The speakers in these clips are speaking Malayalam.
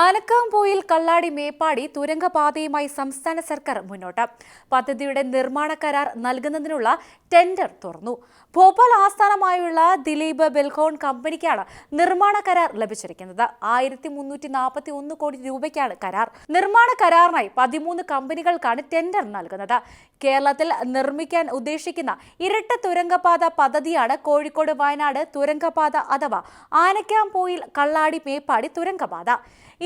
ആനക്കാംപോയിൽ കള്ളാടി മേപ്പാടി തുരങ്കപാതയുമായി സംസ്ഥാന സർക്കാർ മുന്നോട്ട്. പദ്ധതിയുടെ നിർമ്മാണ കരാർ നൽകുന്നതിനുള്ള ടെൻഡർ തുറന്നു. ഭോപ്പാൽ ആസ്ഥാനമായുള്ള ദിലീപ് ബെൽഹോൺ കമ്പനിക്കാണ് നിർമ്മാണ കരാർ ലഭിച്ചിരിക്കുന്നത്. ആയിരത്തി മുന്നൂറ്റി നാൽപ്പത്തി ഒന്ന് കോടി രൂപയ്ക്കാണ് കരാർ. നിർമ്മാണ കരാറിനായി പതിമൂന്ന് കമ്പനികൾക്കാണ് ടെൻഡർ നൽകുന്നത്. കേരളത്തിൽ നിർമ്മിക്കാൻ ഉദ്ദേശിക്കുന്ന ഇരട്ട തുരങ്കപാത പദ്ധതിയാണ് കോഴിക്കോട് വയനാട് തുരങ്കപാത അഥവാ ആനക്കാംപോയിൽ കള്ളാടി മേപ്പാടി തുരങ്കപാത.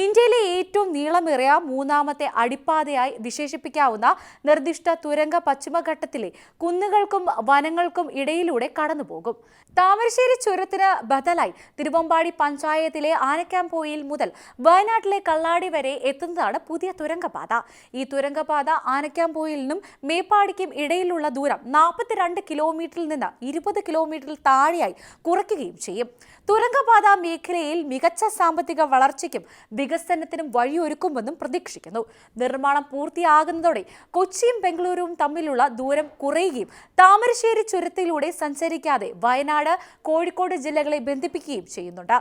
ഇന്ത്യയിലെ ഏറ്റവും നീളമേറിയ മൂന്നാമത്തെ അടിപ്പാതയായി വിശേഷിപ്പിക്കാവുന്ന നിർദ്ദിഷ്ട തുരങ്ക പശ്ചിമഘട്ടത്തിലെ കുന്നുകൾക്കും വനങ്ങൾക്കും ഇടയിലൂടെ കടന്നുപോകും. താമരശ്ശേരി ചുരത്തിന് ബദലായി. തിരുവമ്പാടി പഞ്ചായത്തിലെ ആനക്കാംപോയിൽ മുതൽ വയനാട്ടിലെ കള്ളാടി വരെ എത്തുന്നതാണ് പുതിയ തുരങ്കപാത. ഈ തുരങ്കപാത ആനക്കാംപോയിലിനും മേപ്പാടിക്കും ഇടയിലുള്ള ദൂരം നാൽപ്പത്തിരണ്ട് കിലോമീറ്ററിൽ നിന്ന് ഇരുപത് കിലോമീറ്ററിൽ താഴെയായി കുറയ്ക്കുകയും ചെയ്യും. തുരങ്കപാത മേഖലയിൽ മികച്ച സാമ്പത്തിക വളർച്ചയ്ക്കും വികസനത്തിനും വഴിയൊരുക്കുമെന്നും പ്രതീക്ഷിക്കുന്നു. നിർമ്മാണം പൂർത്തിയാകുന്നതോടെ കൊച്ചിയും ബംഗളൂരുവും തമ്മിലുള്ള ദൂരം കുറയുകയും താമരശ്ശേരി ചുരത്തിലൂടെ സഞ്ചരിക്കാതെ വയനാട് കോഴിക്കോട് ജില്ലകളെ ബന്ധിപ്പിക്കുകയും ചെയ്യുന്നുണ്ട്.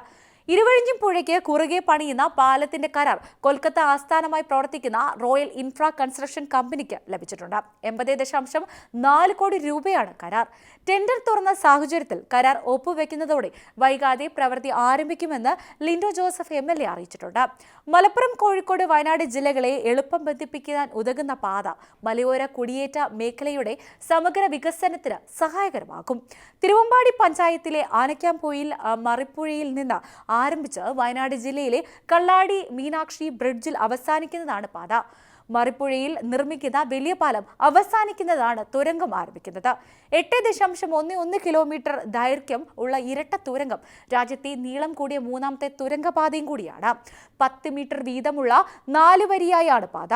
ഇരുവഴിഞ്ഞും പുഴയ്ക്ക് കുറുകെ പണിയുന്ന പാലത്തിന്റെ കരാർ കൊൽക്കത്ത ആസ്ഥാനമായി പ്രവർത്തിക്കുന്ന റോയൽ ഇൻഫ്രാ കൺസ്ട്രക്ഷൻ കമ്പനിക്ക് ലഭിച്ചിട്ടുണ്ട്. എൺപത് ദശാംശം നാല് കോടി രൂപയാണ് കരാർ. ടെൻഡർ തുറന്ന സാഹചര്യത്തിൽ കരാർ ഒപ്പുവെക്കുന്നതോടെ വൈകാതെ പ്രവൃത്തി ആരംഭിക്കുമെന്ന് Lindo Joseph M L A അറിയിച്ചിട്ടുണ്ട്. മലപ്പുറം കോഴിക്കോട് വയനാട് ജില്ലകളെ എളുപ്പം ബന്ധിപ്പിക്കാൻ ഉതകുന്ന പാത മലയോര കുടിയേറ്റ മേഖലയുടെ സമഗ്ര വികസനത്തിന് സഹായകരമാകും. തിരുവമ്പാടി പഞ്ചായത്തിലെ ആനക്കാംപോയിൽ മറിപ്പുഴയിൽ നിന്ന് ആരംഭിച്ച് വയനാട് ജില്ലയിലെ കള്ളാടി മീനാക്ഷി ബ്രിഡ്ജിൽ അവസാനിക്കുന്നതാണ് പാത. മറിപ്പുഴയിൽ നിർമ്മിക്കുന്ന വലിയ പാലം അവസാനിക്കുന്നതാണ് തുരങ്കം ആരംഭിക്കുന്നത്. എട്ട് ദശാംശം ഒന്ന് ഒന്ന് കിലോമീറ്റർ ദൈർഘ്യം ഉള്ള ഇരട്ട തുരങ്കം രാജ്യത്തെ നീളം കൂടിയ മൂന്നാമത്തെ തുരങ്കപാതയും കൂടിയാണ്. പത്ത് മീറ്റർ വീതമുള്ള നാല് വരിയായാണ് പാത.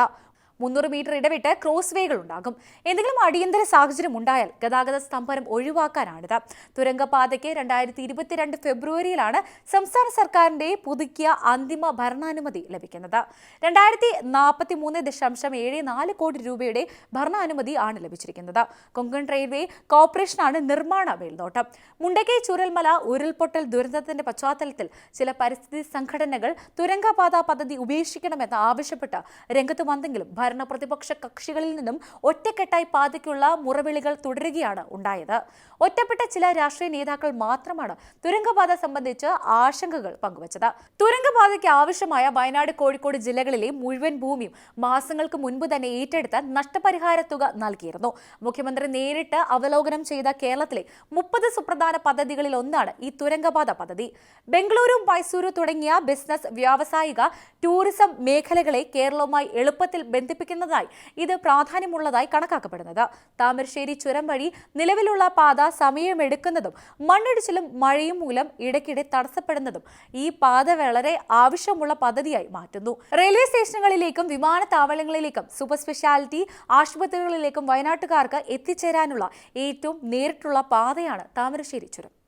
മുന്നൂറ് മീറ്റർ ഇടവിട്ട് ക്രോസ് വേകൾ ഉണ്ടാകും എന്തെങ്കിലും അടിയന്തര സാഹചര്യം ഉണ്ടായാൽ ഗതാഗത സ്തംഭനം ഒഴിവാക്കാനാണിത്. തുരങ്കപാതയ്ക്ക് രണ്ടായിരത്തി ഇരുപത്തിരണ്ട് ഫെബ്രുവരിയിലാണ് സംസ്ഥാന സർക്കാരിന്റെ പുതുക്കിയ അന്തിമ ഭരണാനുമതി ലഭിക്കുന്നത്. രണ്ടായിരത്തി നാൽപ്പത്തി മൂന്ന് ദശാംശം ഏഴ് നാല് കോടി രൂപയുടെ ഭരണാനുമതി ആണ് ലഭിച്ചിരിക്കുന്നത്. കൊങ്കൺ റെയിൽവേ കോർപ്പറേഷനാണ് നിർമ്മാണ മേൽനോട്ടം. മുണ്ടകെ ചുരൽമല ഉരുൾപൊട്ടൽ ദുരന്തത്തിന്റെ പശ്ചാത്തലത്തിൽ ചില പരിസ്ഥിതി സംഘടനകൾ തുരങ്കപാത പദ്ധതി ഉപേക്ഷിക്കണമെന്ന് ആവശ്യപ്പെട്ട് രംഗത്ത് വന്നെങ്കിലും ഭരണ പ്രതിപക്ഷ കക്ഷികളിൽ നിന്നും ഒറ്റക്കെട്ടായി പാതയ്ക്കുള്ള മുറവിളികൾ തുടരുകയാണ് ഉണ്ടായത്. ഒറ്റപ്പെട്ട ചില രാഷ്ട്രീയ നേതാക്കൾ മാത്രമാണ് തുരങ്കപാത സംബന്ധിച്ച് ആശങ്കകൾ പങ്കുവച്ചത്. തുരങ്കപാതയ്ക്ക് ആവശ്യമായ വയനാട് കോഴിക്കോട് ജില്ലകളിലെ മുഴുവൻ ഭൂമിയും മാസങ്ങൾക്ക് മുൻപ് തന്നെ ഏറ്റെടുത്ത് നഷ്ടപരിഹാര തുക നൽകിയിരുന്നു. മുഖ്യമന്ത്രി നേരിട്ട് അവലോകനം ചെയ്ത കേരളത്തിലെ മുപ്പത് സുപ്രധാന പദ്ധതികളിൽ ഒന്നാണ് ഈ തുരങ്കപാത പദ്ധതി. ബംഗളൂരു മൈസൂരു തുടങ്ങിയ ബിസിനസ് വ്യാവസായിക ടൂറിസം മേഖലകളെ കേരളവുമായി എളുപ്പത്തിൽ ബന്ധിപ്പിക്കുന്നതായി ഇത് പ്രാധാന്യമുള്ളതായി കണക്കാക്കപ്പെടുന്നത്. താമരശ്ശേരി ചുരം വഴി നിലവിലുള്ള പാത സമയമെടുക്കുന്നതും മണ്ണിടിച്ചിലും മഴയും മൂലം ഇടയ്ക്കിടെ തടസ്സപ്പെടുന്നതും ഈ പാത വളരെ ആവശ്യമുള്ള പദ്ധതിയായി മാറ്റുന്നു. റെയിൽവേ സ്റ്റേഷനുകളിലേക്കും വിമാനത്താവളങ്ങളിലേക്കും സൂപ്പർ സ്പെഷ്യാലിറ്റി ആശുപത്രികളിലേക്കും വയനാട്ടുകാർക്ക് എത്തിച്ചേരാനുള്ള ഏറ്റവും നേരിട്ടുള്ള പാതയാണ് താമരശ്ശേരി ചുരം.